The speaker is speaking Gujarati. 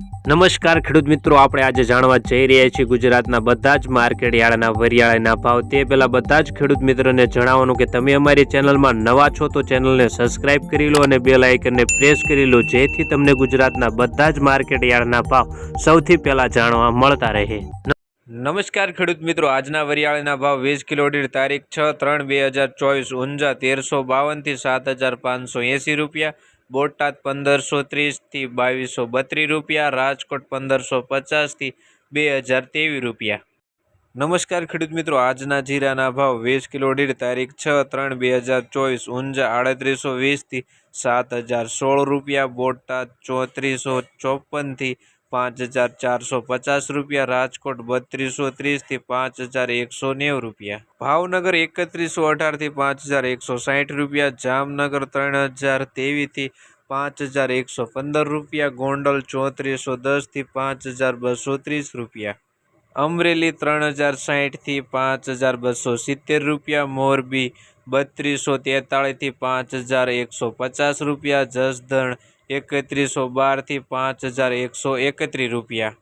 નમસ્કાર ખેડૂત મિત્રો, આપણે આજે જાણવા જઈ રહ્યા છીએ ગુજરાતના બધા જ માર્કેટ યાર્ડના વરિયાળાના ભાવ. તે પહેલાં બધા જ ખેડૂત મિત્રોને જણાવવાનું કે તમે અમારી ચેનલમાં નવા છો તો ચેનલને સબસ્ક્રાઇબ કરી લો અને બેલ આઇકનને પ્રેસ કરી લો, જેથી તમને ગુજરાતના બધા જ માર્કેટ યાર્ડના ભાવ સૌથી પહેલાં જાણવા મળતા રહે. નમસ્કાર ખેડૂત મિત્રો, આજના વરિયાળીના ભાવ વીસ કિલો દીઠ તારીખ છ ત્રણ બે હજાર ચોવીસ, ઊંઝા તેરસો બાવનથી સાત હજાર પાંચસો એંસી રૂપિયા બોટાદ પંદરસો ત્રીસથી બાવીસો બત્રીસ રૂપિયા, રાજકોટ પંદરસો પચાસથી બે હજાર ત્રેવીસ રૂપિયા. નમસ્કાર ખેડૂત મિત્રો, આજના જીરાના ભાવ વીસ કિલો દીઠ તારીખ છ ત્રણ બે હજાર ચોવીસ, ઊંઝા આડત્રીસો વીસથી સાત હજાર સોળ રૂપિયા, બોટાદ ચોત્રીસો ચોપનથી પાંચ હજાર ચારસો પચાસ રૂપિયા, રાજકોટ બત્રીસો ત્રીસથી પાંચ હજાર એકસો નેવું રૂપિયા. ભાવનગર એકત્રીસો અઢારથી પાંચ હજાર એકસો સાઠ રૂપિયા, જામનગર ત્રણ હજાર તેવીસથી પાંચ હજાર એકસો પંદર રૂપિયા, ગોંડલ ચોત્રીસો દસથી પાંચ હજાર બસો ત્રીસ રૂપિયા. અમરેલી ત્રણ હજાર સાહીઠથી પાંચ હજાર બસો સિત્તેર રૂપિયા, મોરબી બત્રીસો તેતાળીસથી પાંચ હજાર એકસો પચાસ રૂપિયા, જસદણ એકત્રીસો બારથી પાંચ હજાર એકસો એકત્રીસ રૂપિયા.